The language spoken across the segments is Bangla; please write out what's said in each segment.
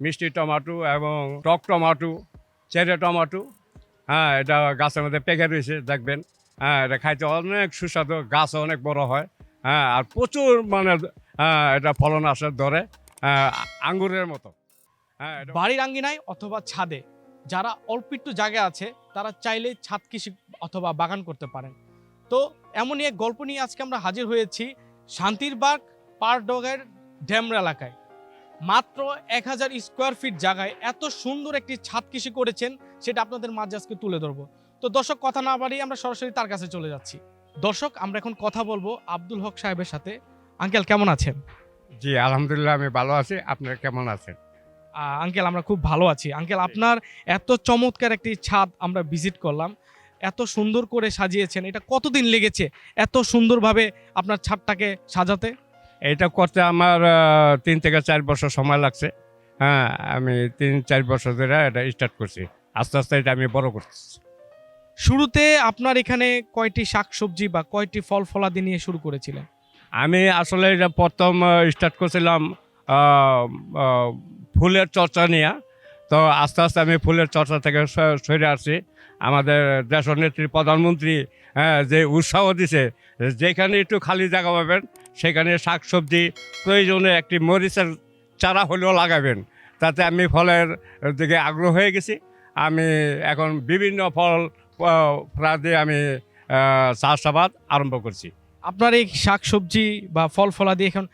মিষ্টি টমাটো এবং টক টমাটো চেরে টমাটো হ্যাঁ এটা গাছের মধ্যে পেকে রয়েছে দেখবেন। হ্যাঁ এটা খাইতে অনেক সুস্বাদু গাছ অনেক বড় হয়। হ্যাঁ আর প্রচুর মানে হ্যাঁ এটা ফলন আসে ধরে হ্যাঁ, আঙ্গুরের মতো। হ্যাঁ বাড়ির আঙ্গিনায় অথবা ছাদে যারা অল্প একটু জায়গা আছে তারা চাইলে ছাদ কৃষি অথবা বাগান করতে পারেন। তো এমনই এক গল্প নিয়ে আজকে আমরা হাজির হয়েছি শান্তির শান্তিরবাগ পারডগের ড্যামরা এলাকায়। মাত্র এক হাজার স্কোয়ার ফিট জায়গায় এত সুন্দর একটি ছাদ কৃষি করেছেন সেটা আপনাদের মাঝে আজকে তুলে ধরবো। তো দর্শক কথা না বাড়িয়ে আমরা সরাসরি তার কাছে চলে যাচ্ছি। দর্শক আমরা এখন কথা বলব আব্দুল হক সাহেবের সাথে। আঙ্কেল কেমন আছেন? জি আলহামদুলিল্লাহ আমি ভালো আছি। আপনারা কেমন আছেন? আঙ্কেল আমরা খুব ভালো আছি। আঙ্কেল আপনার এত চমৎকার একটি ছাদ আমরা ভিজিট করলাম। এত সুন্দর করে সাজিয়েছেন। এটা কতদিন লেগেছে এত সুন্দরভাবে আপনার ছাদটাকে সাজাতে? এটা করতে আমার তিন থেকে চার বছর সময় লাগছে। হ্যাঁ আমি তিন চার বছর ধরে এটা স্টার্ট করছি। আস্তে আস্তে এটা আমি বড় করছি শুরুতে আপনার এখানে কয়টি শাকসবজি বা কয়টি ফল ফলাদি নিয়ে শুরু করেছিলেন? আমি আসলে এটা প্রথম স্টার্ট করছিলাম ফুলের চর্চা নিয়ে। তো আস্তে আস্তে আমি ফুলের চর্চা থেকে সরে আসছি। আমাদের দেশনেত্রী প্রধানমন্ত্রী হ্যাঁ যে উৎসাহ দিছে যেখানে একটু খালি জায়গা পাবেন সেখানে শাকসবজি প্রয়োজনে একটি মরিচের চারা হলেও লাগাবেন। তাতে আমি ফলের দিকে আগ্রহ হয়ে গেছি। আমি এখন বিভিন্ন ফল দিয়ে আমি চাষাবাদ আরম্ভ করছি। আপনার এই শাকসবজি বা ফল ফলাদি এখন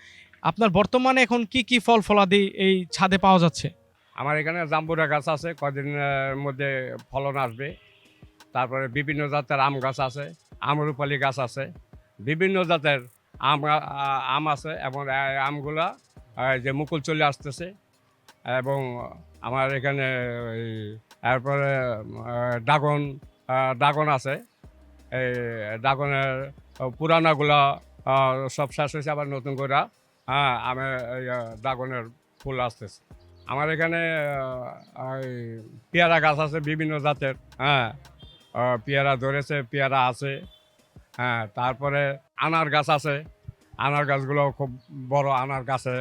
আপনার বর্তমানে এখন কি কি ফল ফলাদি এই ছাদে পাওয়া যাচ্ছে? আমার এখানে জাম্বুরা গাছ আছে কদিনের মধ্যে ফলন আসবে। তারপরে বিভিন্ন জাতের আম গাছ আছে আমরুপালি গাছ আছে বিভিন্ন জাতের আম গা- আ- আম আছে এবং আমগুলা যে মুকুল চলে আসতেছে। এবং আমার এখানে তারপরে ড্রাগন ড্রাগন আছে। এই, ড্রাগনের পুরানাগুলা সব শেষ হয়েছে, আবার নতুন করে হ্যাঁ আমি ড্রাগনের ফুল আসতেছে। আমার এখানে পেয়ারা গাছ আছে বিভিন্ন জাতের হ্যাঁ। পেয়ারা ধরেছে, পেয়ারা আছে হ্যাঁ। তারপরে আনার গাছ আছে। আনার গাছগুলো খুব বড় আনার গাছে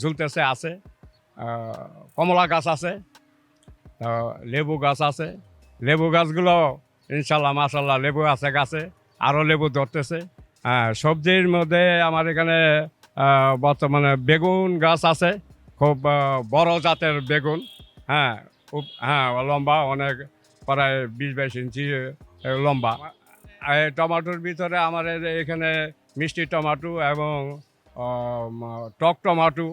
ঝুলতেছে, আছে। কমলা গাছ আছে লেবু গাছ আছে। লেবু গাছগুলো, ইনশাল্লাহ, মাশাল্লাহ, লেবু আছে গাছে, আরও লেবু ধরতেছে। হ্যাঁ সবজির মধ্যে আমার এখানে বর্তমানে বেগুন গাছ আছে, খুব বড় জাতের বেগুন। হ্যাঁ খুব হ্যাঁ লম্বা, অনেক, প্রায় বিশ বাইশ ইঞ্চি লম্বা। টমাটোর ভিতরে এই এখানে মিষ্টি টমাটো এবং টক টমাটো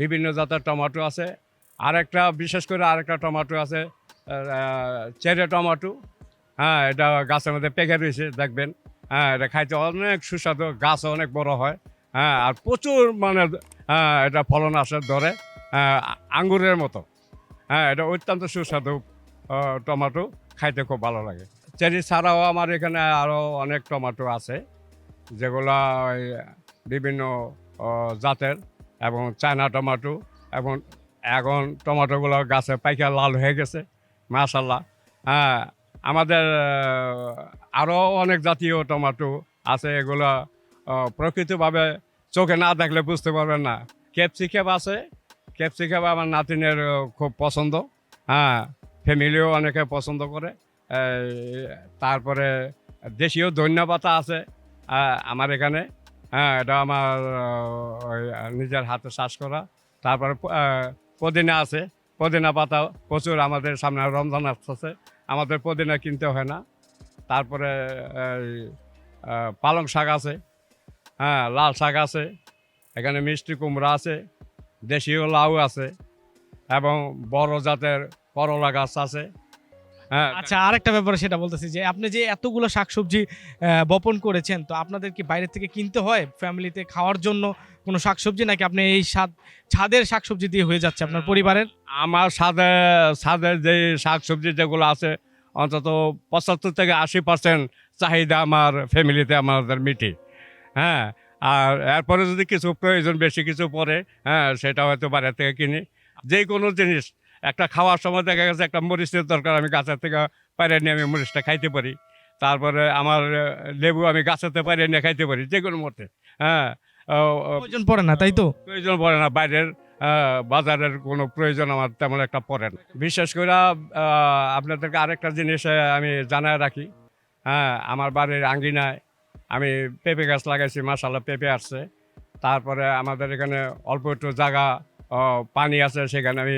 বিভিন্ন জাতের টমাটো আছে। আরেকটা বিশেষ করে আরেকটা টমাটো আছে চেরে টমাটো। হ্যাঁ এটা গাছের মধ্যে পেকে রয়েছে দেখবেন। হ্যাঁ এটা খাইতে অনেক সুস্বাদু গাছ অনেক বড় হয়। হ্যাঁ আর প্রচুর মানে হ্যাঁ এটা ফলন আসে ধরে হ্যাঁ, আঙ্গুরের মতো। হ্যাঁ এটা অত্যন্ত সুস্বাদু টমাটো খাইতে খুব ভালো লাগে। চেরি ছাড়াও আমার এখানে আরও অনেক টমাটো আছে, যেগুলো বিভিন্ন জাতের এবং চায়না টমেটো এবং এখন টমেটোগুলো গাছে পাইকা লাল হয়ে গেছে মাশাল্লাহ হ্যাঁ আমাদের আরও অনেক জাতীয় টমাটো আছে, এগুলো প্রকৃতভাবে চোখে না দেখলে বুঝতে পারবেন না। ক্যাপসিকাম আছে ক্যাপসিকাম আমার নাতিনের খুব পছন্দ হ্যাঁ ফ্যামিলিও অনেকে পছন্দ করে। তারপরে দেশীয় ধন্যপাতা আছে আমার এখানে। হ্যাঁ এটা আমার নিজের হাতে চাষ করা। তারপরে পুদিনা আছে, পুদিনা পাতা প্রচুর আমাদের সামনে রমজান আসতেছে। আমাদের পুদিনা কিনতে হয় না। তারপরে পালং শাক আছে হ্যাঁ লাল শাক আছে, এখানে মিষ্টি কুমড়া আছে, দেশীয় লাউ আছে, এবং বড় জাতের করলা গাছ আছে। আচ্ছা আরেকটা ব্যাপারে সেটা বলতেছি যে আপনি যে এতগুলো শাকসবজি বপন করেছেন তো আপনাদের কি বাইরে থেকে কিনতে হয়? ফ্যামিলিতে খাওয়ার জন্য কোনো শাকসবজি? নাকি আপনি এই স্বাদ ছাদের শাকসবজি দিয়ে হয়ে যাচ্ছে আপনার পরিবারের? আমার সাথে সাথে যে শাকসবজি যেগুলো আছে অন্তত পঁচাত্তর থেকে আশি পার্সেন্ট চাহিদা আমার ফ্যামিলিতে আমাদের মিটি হ্যাঁ আর এরপরে যদি কিছু প্রয়োজন বেশি কিছু পড়ে হ্যাঁ সেটা হয়তো বাইরে থেকে কিনি। যে কোনো জিনিস একটা খাওয়ার সময় দেখা গেছে একটা মরিচের দরকার আমি গাছের থেকে পাইরে নিয়ে আমি মরিচটা খাইতে পারি। তারপরে আমার লেবু আমি গাছেতে পাইরে নিয়ে খাইতে পারি যে কোনো মতে হ্যাঁ প্রয়োজন পড়ে না তাই তো? প্রয়োজন পড়ে না বাইরের বাজারের কোনো প্রয়োজন আমার তেমন একটা পড়ে না। বিশেষ করে আপনাদেরকে আরেকটা জিনিস আমি জানায় রাখি হ্যাঁ আমার বাড়ির আঙ্গিনায় আমি পেঁপে গাছ লাগাইছি মাসাল্লাহ পেঁপে আসছে। তারপরে আমাদের এখানে অল্প একটু জায়গা পানি আছে সেখানে আমি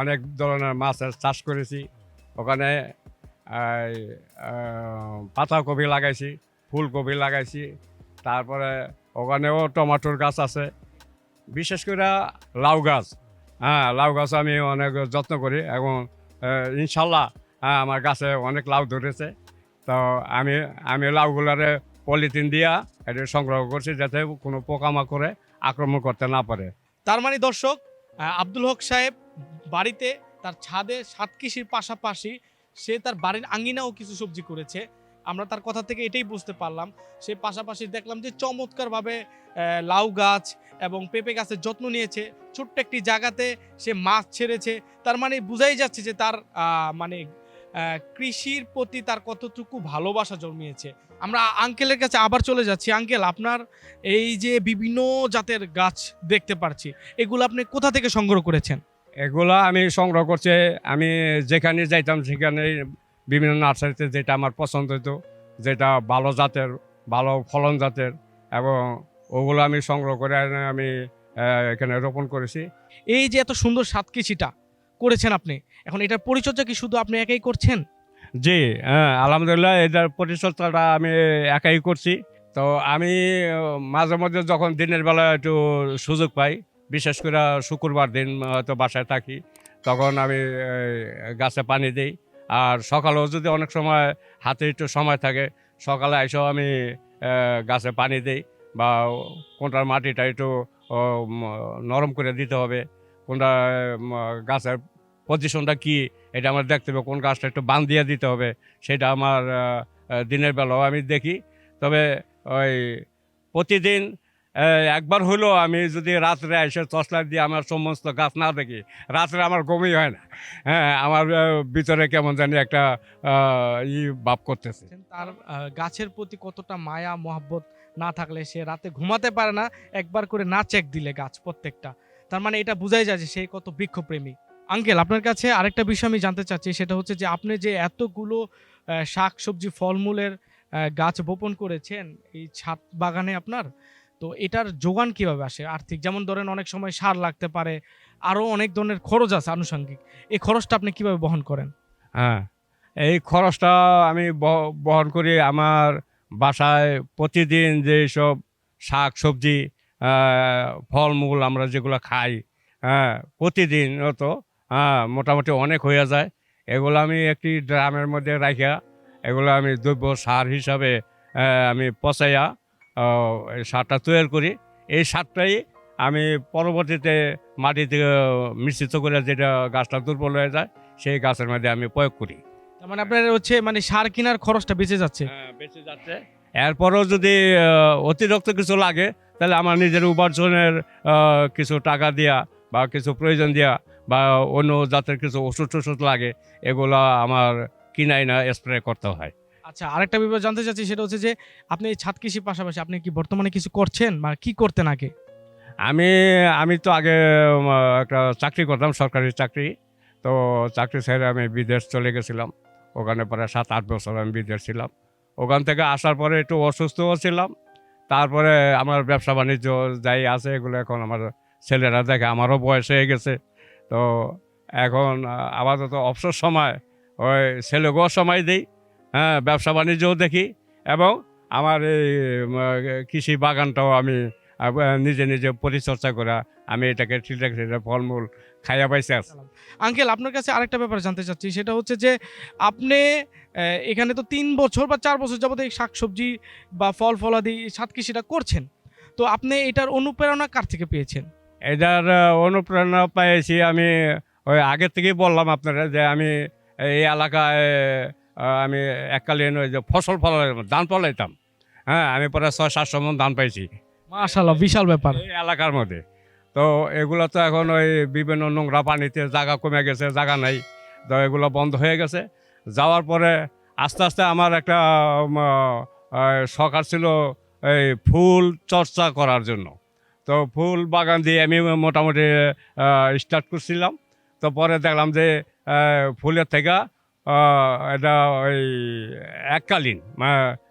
অনেক ধরনের মাছের চাষ করেছি। ওখানে এই, আহ, পাতাকপি লাগাইছি ফুলকপি লাগাইছি। তারপরে ওখানেও টমাটোর গাছ আছে। বিশেষ করে লাউ গাছ। হ্যাঁ লাউ গাছ আমি অনেক যত্ন করি এবং ইনশাল্লাহ হ্যাঁ আমার গাছে অনেক লাউ ধরেছে। তো আমি আমি লাউগুলারে পলিথিন দিয়া এটা সংগ্রহ করছি যাতে কোনো পোকামাকড়ে আক্রমণ করতে না পারে। তার মানে দর্শক আব্দুল হক সাহেব বাড়িতে তার ছাদে সাত কৃষির পাশাপাশি সে তার বাড়ির আঙ্গিনাও কিছু সবজি করেছে। আমরা তার কথা থেকে এটাই বুঝতে পারলাম। সে পাশাপাশি দেখলাম যে চমৎকারভাবে লাউ গাছ এবং পেঁপে গাছের যত্ন নিয়েছে। ছোট্ট একটি জায়গাতে সে মাছ ছেড়েছে। তার মানে বোঝাই যাচ্ছে যে তার মানে কৃষির প্রতি তার কতটুকু ভালোবাসা জন্মিয়েছে। আমরা আঙ্কেলের কাছে আবার চলে যাচ্ছি। আঙ্কেল, আপনার এই যে বিভিন্ন জাতের গাছ দেখতে পারছি, এগুলো আপনি কোথা থেকে সংগ্রহ করেছেন? এগুলো আমি সংগ্রহ করছি আমি যেখানে যাইতাম সেখানে বিভিন্ন নার্সারিতে যেটা আমার পছন্দ হতো যেটা ভালো জাতের ভালো ফলন জাতের এবং ওগুলো আমি সংগ্রহ করে আমি এখানে রোপণ করেছি। এই যে এত সুন্দর সাত কৃষিটা করেছেন আপনি এখন এটার পরিচর্যা কি শুধু আপনি একাই করছেন? জি হ্যাঁ আলহামদুলিল্লাহ এটার পরিচর্যাটা আমি একাই করছি। তো আমি মাঝে মধ্যে যখন দিনের বেলা একটু সুযোগ পাই বিশেষ করে শুক্রবার দিন হয়তো বাসায় থাকি, তখন আমি গাছে পানি দিই। আর সকালেও যদি অনেক সময় হাতে একটু সময় থাকে, সকালে এসেও আমি গাছে পানি দিই বা কোনটার মাটিটা একটু নরম করে দিতে হবে, কোনটা গাছের পজিশনটা কি, এটা আমার দেখতে হবে, কোন গাছটা একটু বান দিয়ে দিতে হবে, সেটা আমার দিনের বেলাও আমি দেখি। তবে ওই প্রতিদিন একবার হলেও আমি যদি রাত্রে এসে লাইট দিয়ে আমার সমস্ত গাছ না দেখি, রাত্রে আমার ঘুমই হয় না। হ্যাঁ আমার ভিতরে কেমন জানি একটা ই ভাব করতেছে। তার গাছের প্রতি কতটা মায়া, মহাব্বত না থাকলে সে রাতে ঘুমাতে পারে না, একবার করে না চেক দিলে গাছ প্রত্যেকটা। তার মানে এটা বোঝাই যায় যে সে কত বৃক্ষপ্রেমী। আঙ্কেল, আপনার কাছে আরেকটা বিষয় আমি জানতে চাচ্ছি, সেটা হচ্ছে যে আপনি যে এতগুলো শাক সবজি ফলমূলের গাছ বপন করেছেন, এই ছাদ বাগানে আপনার তো এটার যোগান কীভাবে আসে? আর্থিক, যেমন ধরেন অনেক সময় সার লাগতে পারে আরও অনেক ধরনের খরচ আছে আনুষঙ্গিক। এই খরচটা আপনি কীভাবে বহন করেন? হ্যাঁ এই খরচটা আমি বহ- বহন করি আমার বাসায় প্রতিদিন যে সব শাক, সবজি ফলমূল আমরা যেগুলো খাই হ্যাঁ প্রতিদিন তো হ্যাঁ মোটামুটি অনেক হয়ে যায়। এগুলো আমি একটি ড্রামের মধ্যে রাখিয়া এগুলো আমি দ্রব্য সার হিসাবে আমি পচাইয়া সারটা তৈরি করি। এই সারটাই আমি পরবর্তীতে মাটিতে মিশ্রিত করে যেটা গাছটা দুর্বল হয়ে যায় সেই গাছের মধ্যে আমি প্রয়োগ করি। তার মানে আপনার হচ্ছে মানে সার কেনার খরচটা বেঁচে যাচ্ছে? হ্যাঁ, বেঁচে যাচ্ছে। এরপরও যদি অতিরিক্ত কিছু লাগে তাহলে আমার নিজের উপার্জনের কিছু টাকা দেওয়া বা কিছু প্রয়োজন দেওয়া বা অন্য জাতের কিছু ওষুধ টষুধ লাগে এগুলো আমার কিনাই না স্প্রে করতে হয়। আচ্ছা আরেকটা ব্যাপার জানতে চাচ্ছি, সেটা হচ্ছে যে আপনি এই ছাদ কৃষির পাশাপাশি আপনি কি বর্তমানে কিছু করছেন বা কি করতেন আগে? আমি আমি তো আগে একটা চাকরি করতাম, সরকারি চাকরি। তো চাকরি ছেড়ে আমি বিদেশ চলে গেছিলাম। ওখানে পরে সাত, আট বছর আমি বিদেশ ছিলাম। ওখান থেকে আসার পরে একটু অসুস্থও ছিলাম। তারপরে আমার ব্যবসা বাণিজ্য যাই আছে, এগুলো এখন আমার ছেলেরা দেখে, আমারও বয়স হয়ে গেছে। তো এখন আপাতত অবসর সময়, ওই ছেলেকেও সময় দিই। হ্যাঁ ব্যবসা বাণিজ্যও দেখি এবং আমার এই কৃষি বাগানটাও আমি নিজে নিজে পরিচর্যা করা আমি এটাকে ঠিকঠাক এটা ফলমূল খাইয়া পাইছে আঙ্কেল আপনার কাছে আরেকটা ব্যাপার জানতে চাচ্ছি সেটা হচ্ছে যে আপনি এখানে তো তিন বছর বা চার বছর যাবত এই শাকসবজি বা ফল ফলাদি ছাদ কৃষিটা করছেন। তো আপনি এটার অনুপ্রেরণা কার থেকে পেয়েছেন? এটার অনুপ্রেরণা পেয়েছি আমি ওই আগের থেকেই বললাম আপনারা যে আমি এই এলাকায় আমি এককালীন ওই যে ফসল ফলাইতাম ধান ফলাইতাম। হ্যাঁ আমি প্রায় ছয় সাতশো মন ধান পাইছি। মাশাল্লাহ বিশাল ব্যাপার। এই এলাকার মধ্যে। তো এগুলো তো এখন ওই বিভিন্ন নোংরা পানিতে জায়গা কমে গেছে জায়গা নাই। তো এগুলো বন্ধ হয়ে গেছে। যাওয়ার পরে আস্তে আস্তে আমার একটা শখ ছিল এই ফুল চর্চা করার জন্য। তো ফুল বাগান দিয়ে আমি মোটামুটি স্টার্ট করছিলাম। তো পরে দেখলাম যে ফুলের থেকে এটা ওই এককালীন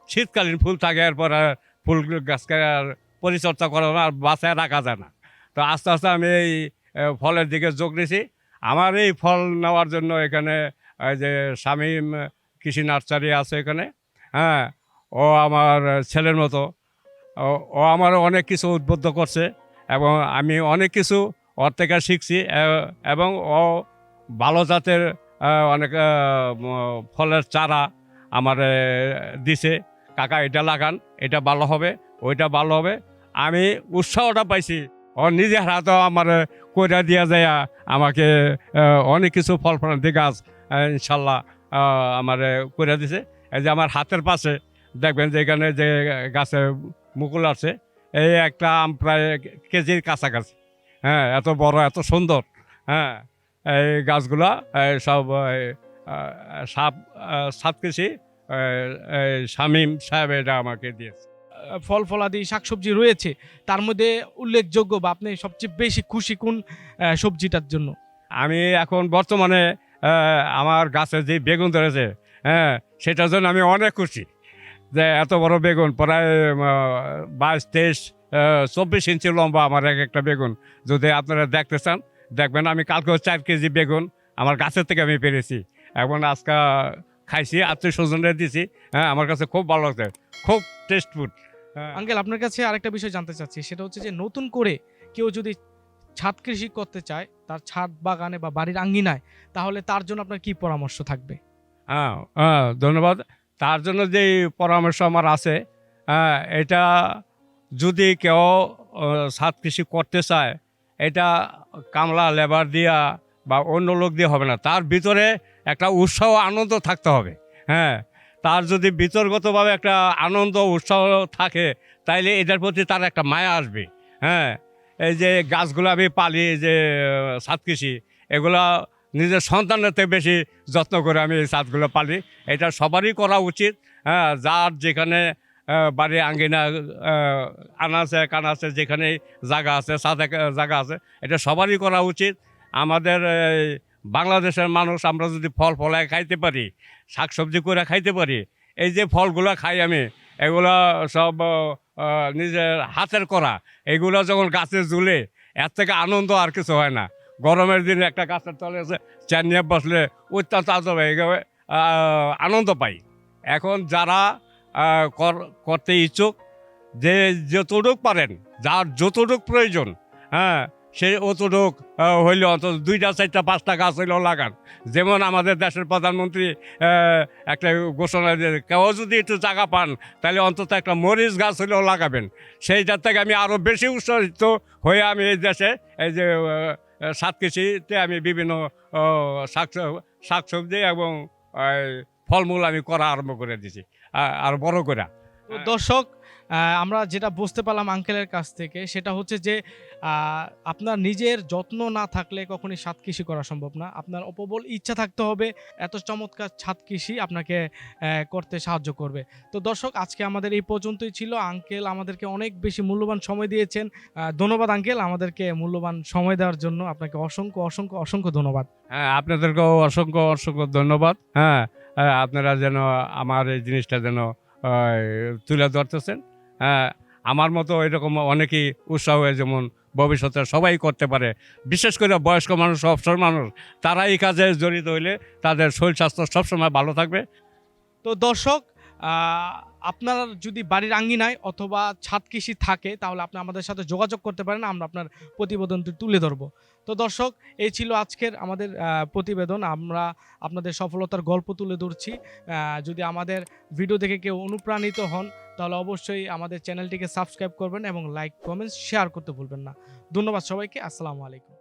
শীতকালীন ফুল থাকে, এরপর ফুল গাছকে আর পরিচর্যা করা আর বাসায় রাখা যায় না। তো আস্তে আস্তে আমি এই ফলের দিকে যোগ দিয়েছি আমার এই ফল নেওয়ার জন্য এখানে যে শামীম কৃষি নার্সারি আছে এখানে হ্যাঁ ও আমার ছেলের মতো, ও- আমার অনেক কিছু উদ্বুদ্ধ করছে এবং আমি অনেক কিছু ওর থেকে শিখছি এবং ও ভালো জাতের অনেক ফলের চারা আমার দিছে। কাকা, এটা লাগান, এটা ভালো হবে, ওইটা ভালো হবে। আমি উৎসাহটা পাইছি। ও নিজে হাতে আমার কইরা দিয়া যায়, আমাকে অনেক কিছু ফল ফলান্তি গাছ ইনশাল্লাহ আমার করে দিছে। এই যে আমার হাতের পাশে, দেখবেন যে এখানে যে গাছে মুকুল আছে, এই একটা আম প্রায় কেজির কাছাকাছি। হ্যাঁ এত বড়, এত সুন্দর। হ্যাঁ এই গাছগুলা সব সাপ আহ, সাত কেজি এই শামীম সাহেব এটা আমাকে দিয়েছে। ফল ফলাদি শাকসবজি রয়েছে তার মধ্যে উল্লেখযোগ্য বা আপনি সবচেয়ে বেশি খুশি কোন সবজিটার জন্য? আমি এখন বর্তমানে আমার গাছে যে বেগুন ধরেছে হ্যাঁ সেটার জন্য আমি অনেক খুশি। যে এত বড় বেগুন প্রায় বাইশ তেইশ চব্বিশ ইঞ্চি লম্বা আমার এক একটা বেগুন। যদি আপনারা দেখতে চান দেখবেন আমি কালকেও চার কেজি বেগুন আমার গাছের থেকে আমি পেরেছি। এখন আজকে খাইছি আত্মীয় স্বজনরা দিছি। হ্যাঁ আমার কাছে খুব ভালো লাগছে খুব টেস্ট ফুড আঙ্কেল আপনার কাছে আরেকটা বিষয় জানতে চাচ্ছি সেটা হচ্ছে যে নতুন করে কেউ যদি ছাদ কৃষি করতে চায় তার ছাদ বাগানে বা বাড়ির আঙ্গিনায় তাহলে তার জন্য আপনার কি পরামর্শ থাকবে? হ্যাঁ হ্যাঁ ধন্যবাদ। তার জন্য যে পরামর্শ আমার আছে হ্যাঁ এটা যদি কেউ ছাদ কৃষি করতে চায় এটা কামলা লেবার দিয়া বা অন্য লোক দিয়ে হবে না। তার ভিতরে একটা উৎসাহ আনন্দ থাকতে হবে। হ্যাঁ তার যদি বিতর্গতভাবে একটা আনন্দ উৎসাহ থাকে তাইলে এটার প্রতি তার একটা মায়া আসবে। হ্যাঁ এই যে গাছগুলো আমি পালি যে আহ, ছাদ কৃষি এগুলা নিজের সন্তানের থেকে বেশি যত্ন করে আমি এই ছাদগুলো পালি। এটা সবারই করা উচিত। হ্যাঁ যার যেখানে বাড়ি আঙ্গিনা আহ, আনাচে কানাচে যেখানে জায়গা আছে ছাদে জায়গা আছে এটা সবারই করা উচিত। আমাদের বাংলাদেশের মানুষ আমরা যদি ফল ফলায় খাইতে পারি শাকসবজি করে খাইতে পারি এই যে ফলগুলো খাই আমি এগুলো সব নিজের হাতের করা এগুলো যখন গাছে ঝুলে এর থেকে আনন্দ আর কিছু হয় না। গরমের দিনে একটা গাছের তলে চেয়ার নিয়ে বসলে অত্যন্ত পাই এভাবে, আনন্দ পাই। এখন যারা করতে ইচ্ছুক। যে যতটুক পারেন, যার যতটুক প্রয়োজন হ্যাঁ সে অতটুক হইলে অন্তত দুইটা, চারটা, পাঁচটা গাছ হইলেও লাগান। যেমন আমাদের দেশের প্রধানমন্ত্রী একটা ঘোষণা দিয়ে কেউ যদি একটু জায়গা পান, তাহলে অন্তত একটা মরিচ গাছ হইলেও লাগাবেন। সেইটার থেকে আমি আরও বেশি উৎসাহিত হয়ে আমি এই দেশে, এই যে সাত কৃষিতে আমি বিভিন্ন শাক শাকসবজি এবং ফলমূল আমি করা আরম্ভ করে আ- আর বড় করে। তো দর্শক আমরা যেটা বুঝতে পারলাম আঙ্কেলের কাছ থেকে সেটা হচ্ছে যে আপনার নিজের যত্ন না থাকলে কখনই ছাদ কৃষি করা সম্ভব না। আপনার অপবল ইচ্ছা থাকতে হবে এত চমৎকার ছাদ কৃষি আপনাকে করতে সাহায্য করবে। তো দর্শক আজকে আমাদের এই পর্যন্তই ছিল। আঙ্কেল আমাদেরকে অনেক বেশি মূল্যবান সময় দিয়েছেন। ধন্যবাদ আঙ্কেল আমাদেরকে মূল্যবান সময় দেওয়ার জন্য। আপনাকে অসংখ্য অসংখ্য অসংখ্য ধন্যবাদ। হ্যাঁ আপনাদেরকেও অসংখ্য অসংখ্য ধন্যবাদ। হ্যাঁ, আপনারা যেন আমার এই জিনিসটা যেন তুলে ধরতেছেন। হ্যাঁ আমার মতো এরকম অনেকেই উৎসাহ হয়ে যেমন ভবিষ্যতে সবাই করতে পারে। বিশেষ করে বয়স্ক মানুষ, অবসর মানুষ, তারা এই কাজে জড়িত হইলে তাদের শরীর স্বাস্থ্য সবসময় ভালো থাকবে। তো দর্শক আপনার যদি বাড়ির আঙ্গিনায় অথবা ছাদ কৃষি থাকে, তাহলে আপনি আমাদের সাথে যোগাযোগ করতে পারেন, আমরা আপনার প্রতিবেদনটি তুলে ধরবো। তো দর্শক, এই ছিল আজকের আমাদের প্রতিবেদন। আমরা আপনাদের সফলতার গল্প তুলে ধরছি। যদি আমাদের ভিডিও দেখে কেউ অনুপ্রাণিত হন, তাহলে অবশ্যই আমাদের চ্যানেলটিকে সাবস্ক্রাইব করবেন এবং লাইক কমেন্টস শেয়ার করতে ভুলবেন না। ধন্যবাদ সবাইকে। আসসালামু আলাইকুম।